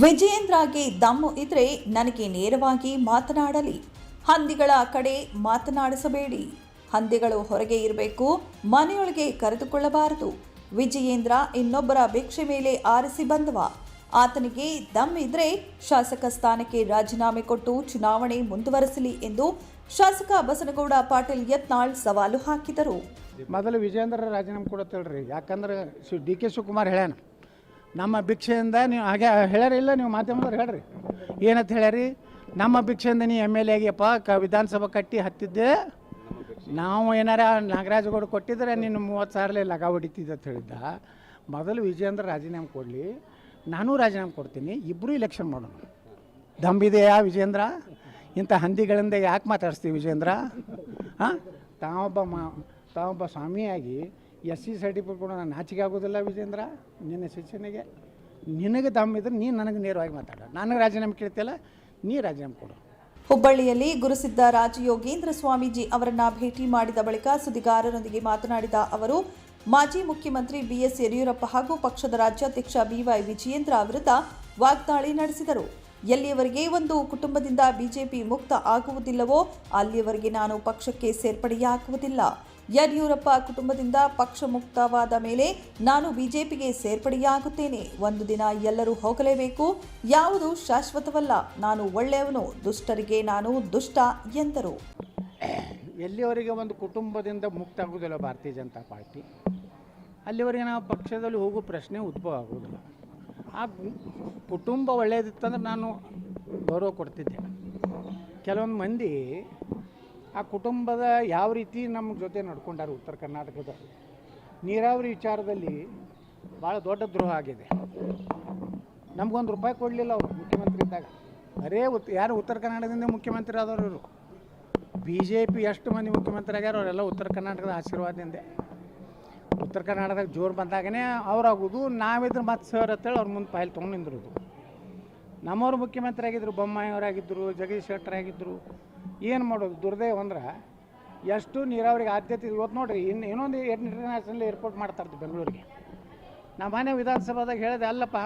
ವಿಜಯೇಂದ್ರಗೆ ದಮ್ಮು ಇದ್ರೆ ನನಗೆ ನೇರವಾಗಿ ಮಾತನಾಡಲಿ. ಹಂದಿಗಳ ಕಡೆ ಮಾತನಾಡಿಸಬೇಡಿ. ಹಂದಿಗಳು ಹೊರಗೆ ಇರಬೇಕು, ಮನೆಯೊಳಗೆ ಕರೆದುಕೊಳ್ಳಬಾರದು. ವಿಜಯೇಂದ್ರ ಇನ್ನೊಬ್ಬರ ಭಿಕ್ಷೆ ಮೇಲೆ ಆರಿಸಿ ಬಂದವ. ಆತನಿಗೆ ದಮ್ ಇದ್ರೆ ಶಾಸಕ ಸ್ಥಾನಕ್ಕೆ ರಾಜೀನಾಮೆ ಕೊಟ್ಟು ಚುನಾವಣೆ ಮುಂದುವರೆಸಲಿ ಎಂದು ಶಾಸಕ ಬಸನಗೌಡ ಪಾಟೀಲ್ ಯತ್ನಾಳ್ ಸವಾಲು ಹಾಕಿದರು. ಮೊದಲು ವಿಜಯೇಂದ್ರ ರಾಜೀನಾಮೆ ಕೊಡತ್ತೇಳ್ರಿ. ಯಾಕಂದ್ರೆ ಡಿ ಕೆ ಶಿವಕುಮಾರ್ ಹೇಳ್ಯಾನ ನಮ್ಮ ಭಿಕ್ಷೆಯಿಂದ ನೀವು ಹಾಗೆ ಹೇಳ್ಯಾರ ಇಲ್ಲ, ನೀವು ಮಾಧ್ಯಮದವ್ರು ಹೇಳ್ರಿ. ಏನಂತ ಹೇಳ್ಯಾರಿ? ನಮ್ಮ ಭಿಕ್ಷೆಯಿಂದ ನೀ ಎಂ ಎಲ್ ಎ ಆಗಿಯಪ್ಪ, ಕ ವಿಧಾನಸಭಾ ಕಟ್ಟಿ ಹತ್ತಿದ್ದೆ. ನಾವು ಏನಾರ ನಾಗರಾಜಗೌಡ ಕೊಟ್ಟಿದ್ರೆ ನೀನು ಮೂವತ್ತು ಸಾವಿರಲೇ ಲಗ ಹೊಡಿತಿದ್ದೆ ಅಂತ ಹೇಳಿದ್ದ. ಮೊದಲು ವಿಜೇಂದ್ರ ರಾಜೀನಾಮೆ ಕೊಡಲಿ. ನಾನು ರಾಜೀನಾಮೆ ಕೊಡ್ತೀನಿ. ಇಬ್ಬರೂ ಇಲೆಕ್ಷನ್ ಮಾಡೋಣ. ದಂಬಿದೆಯಾ ವಿಜೇಂದ್ರ ಇಂಥ ಹಂದಿಗಳಿಂದ ಯಾಕೆ ಮಾತಾಡಿಸ್ತೀವಿ ವಿಜೇಂದ್ರ ಹಾಂ? ತಾವೊಬ್ಬ ಮಾ, ತಾವೊಬ್ಬ ಸ್ವಾಮಿಯಾಗಿ ಎಸ್ ಸಿ ಸರ್ಟಿಫಿಕೇಟ್ ಕೊಡೋ ನಾನು ನಾಚಿಕೆ ಆಗೋದಿಲ್ಲ ವಿಜೇಂದ್ರ, ನಿನ್ನ ಶಿಕ್ಷಣಿಗೆ. ನಿನಗೆ ದಮ್ಮಿದ್ರೆ ನೀನು ನನಗೆ ನೇರವಾಗಿ ಮಾತಾಡ. ನನಗೆ ರಾಜೀನಾಮೆ ಕೇಳ್ತಿಲ್ಲ ನೀ ರಾಜೀನಾಮೆ ಕೊಡು. ಹುಬ್ಬಳ್ಳಿಯಲ್ಲಿ ಗುರುಸಿದ್ದ ರಾಜಯೋಗೇಂದ್ರ ಸ್ವಾಮೀಜಿ ಅವರನ್ನ ಭೇಟಿ ಮಾಡಿದ ಬಳಿಕ ಸುದ್ದಿಗಾರರೊಂದಿಗೆ ಮಾತನಾಡಿದ ಅವರು, ಮಾಜಿ ಮುಖ್ಯಮಂತ್ರಿ ಬಿಎಸ್ ಯಡಿಯೂರಪ್ಪ ಹಾಗೂ ಪಕ್ಷದ ರಾಜ್ಯಾಧ್ಯಕ್ಷ ಬಿವೈ ವಿಜಯೇಂದ್ರ ವಿರುದ್ಧ ವಾಗ್ದಾಳಿ ನಡೆಸಿದರು. ಎಲ್ಲಿಯವರೆಗೆ ಒಂದು ಕುಟುಂಬದಿಂದ ಬಿಜೆಪಿ ಮುಕ್ತ ಆಗುವುದಿಲ್ಲವೋ, ಅಲ್ಲಿಯವರೆಗೆ ನಾನು ಪಕ್ಷಕ್ಕೆ ಸೇರ್ಪಡೆಯಾಗುವುದಿಲ್ಲ. ಯಡಿಯೂರಪ್ಪ ಕುಟುಂಬದಿಂದ ಪಕ್ಷ ಮುಕ್ತವಾದ ಮೇಲೆ ನಾನು ಬಿಜೆಪಿಗೆ ಸೇರ್ಪಡೆಯಾಗುತ್ತೇನೆ. ಒಂದು ದಿನ ಎಲ್ಲರೂ ಹೋಗಲೇಬೇಕು. ಯಾವುದು ಶಾಶ್ವತವಲ್ಲ. ನಾನು ಒಳ್ಳೆಯವನು, ದುಷ್ಟರಿಗೆ ನಾನು ದುಷ್ಟ ಎಂದರು. ಎಲ್ಲಿವರೆಗೆ ಒಂದು ಕುಟುಂಬದಿಂದ ಮುಕ್ತ ಆಗುವುದಿಲ್ಲ ಭಾರತೀಯ ಜನತಾ ಪಾರ್ಟಿ? ಅಲ್ಲಿವರೆಗೆ ನಾವು ಪಕ್ಷದಲ್ಲಿ ಹೋಗುವ ಪ್ರಶ್ನೆ ಉದ್ಭವ ಆಗುವುದಿಲ್ಲ ಆ ಕುಟುಂಬ ಒಳ್ಳೆಯದಿತ್ತಂದ್ರೆ ನಾನು ಗೌರವ ಕೊಡ್ತಿದ್ದೆ ಕೆಲವೊಂದು ಮಂದಿ ಆ ಕುಟುಂಬದ ಯಾವ ರೀತಿ ನಮ್ಮ ಜೊತೆ ನಡ್ಕೊಂಡಾರ ಉತ್ತರ ಕರ್ನಾಟಕದ ನೀರಾವರಿ ವಿಚಾರದಲ್ಲಿ ಭಾಳ ದೊಡ್ಡ ದ್ರೋಹ ಆಗಿದೆ. ನಮಗೊಂದು ರೂಪಾಯಿ ಕೊಡಲಿಲ್ಲ ಅವರು ಮುಖ್ಯಮಂತ್ರಿ ಇದ್ದಾಗ. ಅರೇ ಉತ್, ಯಾರು ಉತ್ತರ ಕರ್ನಾಟಕದಿಂದ ಮುಖ್ಯಮಂತ್ರಿ ಆದವರು ಇವರು? ಬಿ ಜೆ ಪಿ ಎಷ್ಟು ಮಂದಿ ಮುಖ್ಯಮಂತ್ರಿ ಆಗ್ಯಾರ ಅವರೆಲ್ಲ ಉತ್ತರ ಕರ್ನಾಟಕದ ಆಶೀರ್ವಾದದಿಂದ. ಉತ್ತರ ಕರ್ನಾಟಕದಾಗ ಜೋರು ಬಂದಾಗನೇ ಅವ್ರಾಗೋದು, ನಾವಿದ್ರೆ ಮತ್ತೆ ಸರ್ ಅಂತೇಳಿ ಅವ್ರ ಮುಂದೆ ಫೈಲ್ ತೊಗೊಂಡು ನಿಂದಿರೋದು. ನಮ್ಮವ್ರು ಮುಖ್ಯಮಂತ್ರಿ ಆಗಿದ್ದರು ಬೊಮ್ಮಾಯಿಯವರಾಗಿದ್ದರು ಜಗದೀಶ್ ಶೆಟ್ಟರ್ ಆಗಿದ್ದರು ಏನು ಮಾಡೋದು ದುರ್ದೈವ ಅಂದ್ರೆ ಎಷ್ಟು ನೀರಾವರಿಗೆ ಆದ್ಯತೆ ಇವತ್ತು ನೋಡ್ರಿ. ಇನ್ನು ಇನ್ನೊಂದು ಇಂಟರ್ನ್ಯಾಷನಲ್ ಏರ್ಪೋರ್ಟ್ ಮಾಡ್ತಾ ಇರ್ತೀವಿ ಬೆಂಗಳೂರಿಗೆ. ನಮ್ಮ ಮನೆ ವಿಧಾನಸಭಾದಾಗ ಹೇಳಿದೆ, ಅಲ್ಲಪ್ಪ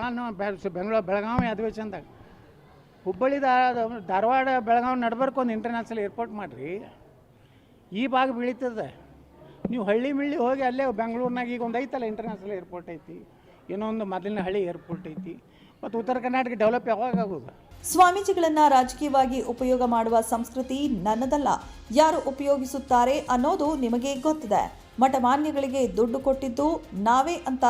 ಬೆಂಗಳೂರು ಬೆಳಗಾವಿ ಅಧಿವೇಶನದಾಗ. ಹುಬ್ಬಳ್ಳಿ ಧಾರವಾಡ ಬೆಳಗಾವಿ ನಡ್ಬರ್ಕ್ ಒಂದು ಇಂಟರ್ನ್ಯಾಷನಲ್ ಏರ್ಪೋರ್ಟ್ ಮಾಡಿರಿ. ಈ ಭಾಗ ಬೀಳಿತದೆ. ನೀವು ಹಳ್ಳಿ ಮಿಳ್ಳಿ ಹೋಗಿ ಅಲ್ಲೇ ಬೆಂಗಳೂರಿನಾಗ ಈಗ ಒಂದು ಐತಲ್ಲ ಇಂಟರ್ನ್ಯಾಷನಲ್ ಏರ್ಪೋರ್ಟ್ ಐತಿ. ಇನ್ನೊಂದು ಮೊದಲಿನ ಹಳಿ ಏರ್ಪೋರ್ಟ್ ಐತಿ. ಮತ್ತು ಉತ್ತರ ಕರ್ನಾಟಕ ಡೆವಲಪ್ ಯಾವಾಗ ಆಗೋದು? ಸ್ವಾಮೀಜಿಗಳನ್ನ ರಾಜಕೀಯವಾಗಿ ಉಪಯೋಗ ಮಾಡುವ ಸಂಸ್ಕೃತಿ ನನ್ನದಲ್ಲ. ಯಾರು ಉಪಯೋಗಿಸುತ್ತಾರೆ ಅನ್ನೋದು ನಿಮಗೆ ಗೊತ್ತಿದೆ. ಮಠಮಾನ್ಯಗಳಿಗೆ ದುಡ್ಡು ಕೊಟ್ಟಿದ್ದು ನಾವೇ ಅಂತ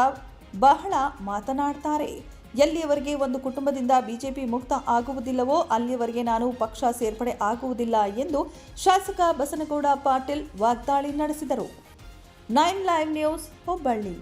ಬಹಳ ಮಾತನಾಡ್ತಾರೆ. ಎಲ್ಲಿಯವರೆಗೆ ಒಂದು ಕುಟುಂಬದಿಂದ ಬಿಜೆಪಿ ಮುಕ್ತ ಆಗುವುದಿಲ್ಲವೋ ಅಲ್ಲಿಯವರೆಗೆ ನಾನು ಪಕ್ಷ ಸೇರ್ಪಡೆ ಆಗುವುದಿಲ್ಲ ಎಂದು ಶಾಸಕ ಬಸನಗೌಡ ಪಾಟೀಲ್ ವಾಗ್ದಾಳಿ ನಡೆಸಿದರು. Nine live news Hubballi.